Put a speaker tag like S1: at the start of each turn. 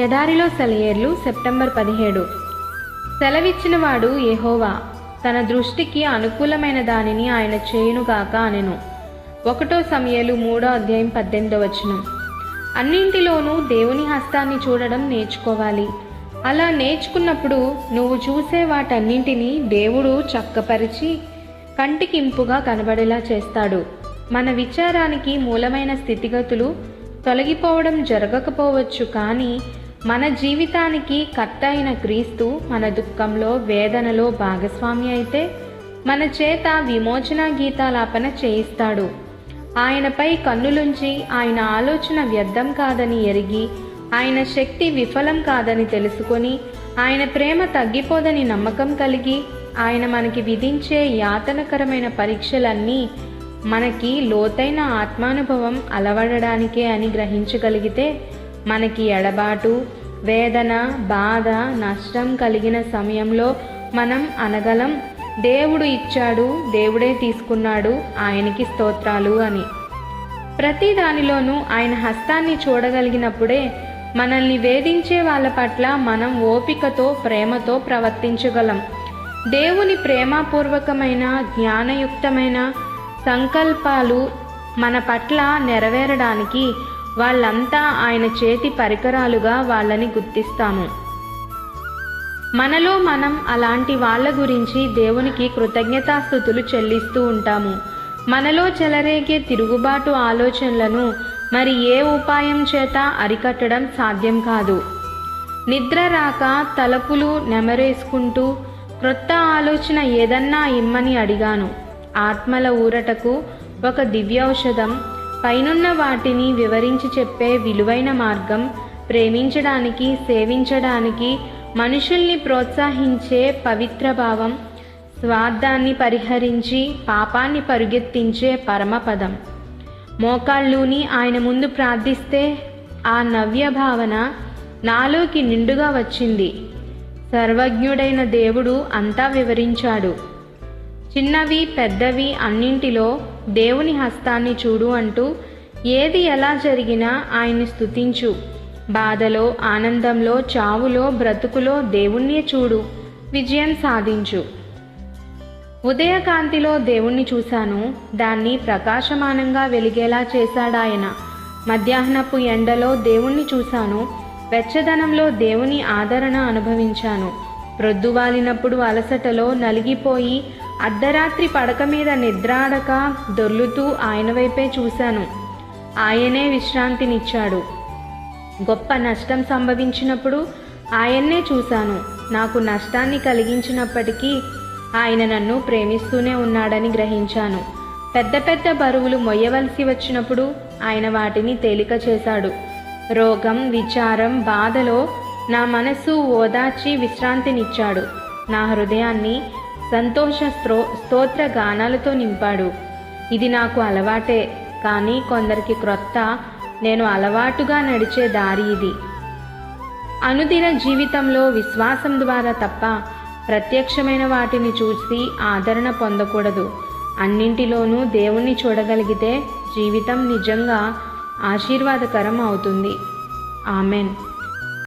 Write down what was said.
S1: ఎడారిలో సెలయేర్లు సెప్టెంబర్ పదిహేడు. సెలవిచ్చినవాడు యెహోవా తన దృష్టికి అనుకూలమైన దానిని ఆయన చేయునుగాక అనెను. ఒకటో సమయలు మూడో అధ్యాయం పద్దెనిమిదో వచనం. అన్నింటిలోనూ దేవుని హస్తాన్ని చూడడం నేర్చుకోవాలి. అలా నేర్చుకున్నప్పుడు నువ్వు చూసే వాటన్నింటినీ దేవుడు చక్కపరిచి కంటికింపుగా కనబడేలా చేస్తాడు. మన విచారానికి మూలమైన స్థితిగతులు తొలగిపోవడం జరగకపోవచ్చు కానీ మన జీవితానికి కర్త అయిన క్రీస్తు మన దుఃఖంలో వేదనలో భాగస్వామి అయితే మన చేత విమోచన గీతాలాపన చేయిస్తాడు. ఆయనపై కన్నులుంచి ఆయన ఆలోచన వ్యర్థం కాదని ఎరిగి ఆయన శక్తి విఫలం కాదని తెలుసుకొని ఆయన ప్రేమ తగ్గిపోదని నమ్మకం కలిగి ఆయన మనకి విధించే యాతనకరమైన పరీక్షలన్నీ మనకి లోతైన ఆత్మానుభవం అలవడడానికే అని గ్రహించగలిగితే మనకి ఎడబాటు వేదన బాధ నష్టం కలిగిన సమయంలో మనం అనగలం దేవుడు ఇచ్చాడు దేవుడే తీసుకున్నాడు ఆయనకి స్తోత్రాలు అని. ప్రతి దానిలోనూ ఆయన హస్తాన్ని చూడగలిగినప్పుడే మనల్ని వేధించే వాళ్ళ పట్ల మనం ఓపికతో ప్రేమతో ప్రవర్తించగలం. దేవుని ప్రేమపూర్వకమైన జ్ఞానయుక్తమైన సంకల్పాలు మన పట్ల నెరవేరడానికి వాళ్ళంతా ఆయన చేతి పరికరాలుగా వాళ్ళని గుర్తిస్తాము. మనలో మనం అలాంటి వాళ్ళ గురించి దేవునికి కృతజ్ఞతాస్థుతులు చెల్లిస్తూ ఉంటాము. మనలో చెలరేగే తిరుగుబాటు ఆలోచనలను మరి ఏ ఉపాయం చేత అరికట్టడం సాధ్యం కాదు. నిద్ర రాక తలపులు నెమరేసుకుంటూ క్రొత్త ఆలోచన ఏదన్నా ఇమ్మని అడిగాను. ఆత్మల ఊరటకు ఒక దివ్యౌషధం పైనున్న వాటిని వివరించి చెప్పే విలువైన మార్గం ప్రేమించడానికి సేవించడానికి మనుషుల్ని ప్రోత్సహించే పవిత్ర భావం స్వార్థాన్ని పరిహరించి పాపాన్ని పరుగెత్తించే పరమపదం. మోకాళ్ళూని ఆయన ముందు ప్రార్థిస్తే ఆ నవ్య భావన నాలోకి నిండుగా వచ్చింది. సర్వజ్ఞుడైన దేవుడు అంతా వివరించాడు. చిన్నవి పెద్దవి అన్నింటిలో దేవుని హస్తాన్ని చూడు అంటూ ఏది ఎలా జరిగినా ఆయన్ని స్థుతించు బాధలో ఆనందంలో చావులో బ్రతుకులో దేవుణ్ణే చూడు. విజయం సాధించు. ఉదయకాంతిలో దేవుణ్ణి చూశాను. దాన్ని ప్రకాశమానంగా వెలిగేలా చేశాడాయన. మధ్యాహ్నపు ఎండలో దేవుణ్ణి చూశాను. వెచ్చదనంలో దేవుని ఆదరణ అనుభవించాను. ప్రొద్దువాలినప్పుడు అలసటలో నలిగిపోయి అర్ధరాత్రి పడక మీద నిద్రాడక దొర్లుతూ ఆయన వైపే చూశాను. ఆయనే విశ్రాంతినిచ్చాడు. గొప్ప నష్టం సంభవించినప్పుడు ఆయన్నే చూశాను. నాకు నష్టాన్ని కలిగించినప్పటికీ ఆయన నన్ను ప్రేమిస్తూనే ఉన్నాడని గ్రహించాను. పెద్ద పెద్ద బరువులు మొయ్యవలసి వచ్చినప్పుడు ఆయన వాటిని తేలిక చేశాడు. రోగం విచారం బాధలో నా మనస్సు ఓదార్చి విశ్రాంతినిచ్చాడు. నా హృదయాన్ని సంతోష స్త్రో స్తోత్ర గానాలతో నింపాడు. ఇది నాకు అలవాటే కానీ కొందరికి క్రొత్త నేను అలవాటుగా నడిచే దారి ఇది. అనుదిన జీవితంలో విశ్వాసం ద్వారా తప్ప ప్రత్యక్షమైన వాటిని చూసి ఆదరణ పొందకూడదు. అన్నింటిలోనూ దేవుణ్ణి చూడగలిగితే జీవితం నిజంగా ఆశీర్వాదకరం అవుతుంది. ఆమెన్.